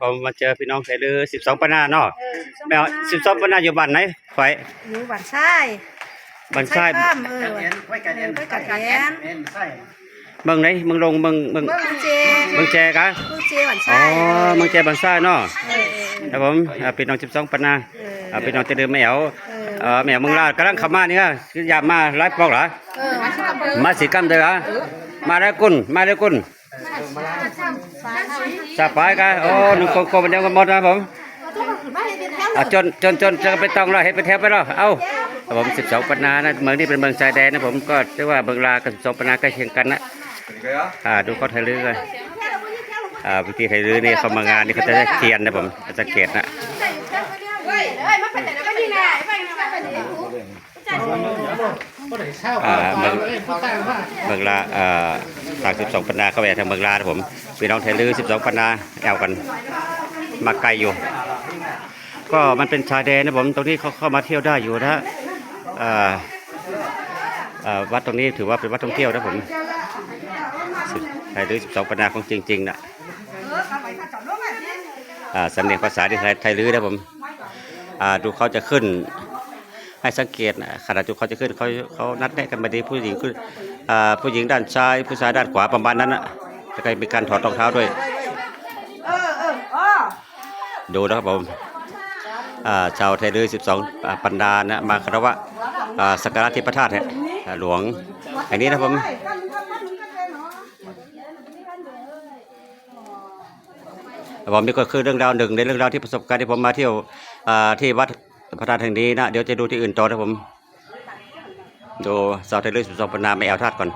ผมมาเจอพี่น้องไทยลือสิบสองปนาเนาะแมวสิบสองปนาอยู่บ้านไหนไฟอยู่บ้านทรายบ้านทรายข้ามเออกันเอ็นไว้กันเอ็นไว้กันแอนเอ็นใส่เมืองไหนเมืองลงเมืองเมืองเมืองเจเมืองแจกะเมืองเจบ้านทอ๋อรายเมืองแจบ้านทรายเนาะเออเออครับผมอ่าพี่น้องสิบสองปนาเอออ่าพี่น้องไทยลือแมวเออเอ่อแมวเมืองลาวกำลังเข้ามานี่ก็คือยามมาไลฟ์ปอกเหรอเออมาชอบเด้อมาสิกรรมเด้อเหรอมาแล้วกุนมาแล้วกุน สบายกันโอ้หนุ่มโกโก้มันเดียวกันหมดนะผมอะจนจนจนจะไปต้องเราเห็นไปแถวไปแล้วเอ้าครับผมสิบสองปนานะเมืองนี้เป็นเมืองชายแดนนะผมก็เรียกว่าเมืองลาวกับสิบสองปนาใกล้เคียงกันนะอ่าดูเขาไทยลื้อกันอ่าวิธีไทยลื้อนี่เขามางานนี่เขาจะได้เทียนนะผมเขาจะเกตนะอ่าเมืองเมืองลาอ่า ทางสิบสองปนาเข้าไปทางเมืองลานะผมพี่น้องไทยลื้อสิบสองปนาแอวกันมาไกลอยู่ ก็มันเป็นชายแดนนะผมตรงนี้เขาเข้ามาเที่ยวได้อยู่นะวัดตรงนี้ถือว่าเป็นวัดท่องเที่ยวนะผมไทยหรือสิบสองปนาของจริงๆนะสำเนียงภาษาที่ไทยไทลื้อนะผมดูเขาจะขึ้นให้สังเกตนะขณะที่เขาจะขึ้นเขาเขานัดแนะกันมาดีผู้หญิงขึ้น ผู้หญิงด้านซ้ายผู้ชายด้านขวาประมาณนั้นนะแล้วก็มีการถอดรองเท้าด้วย ดูนะครับผมชาวไทยลื้อ12อ่าปันดานะมาคารวะสักการะที่พระธาตุเนี่ยหลวงอันนี้นะผมผมนี่ก็คือเรื่องราวหนึ่งในเรื่องราวที่ประสบการณ์ที่ผมมาเที่ยวที่วัดพระธาตุแห่งนี้นะเดี๋ยวจะดูที่อื่นต่อนะผม ดูชาวไทยเลื้องปนาไม่เอาธาตุก่อน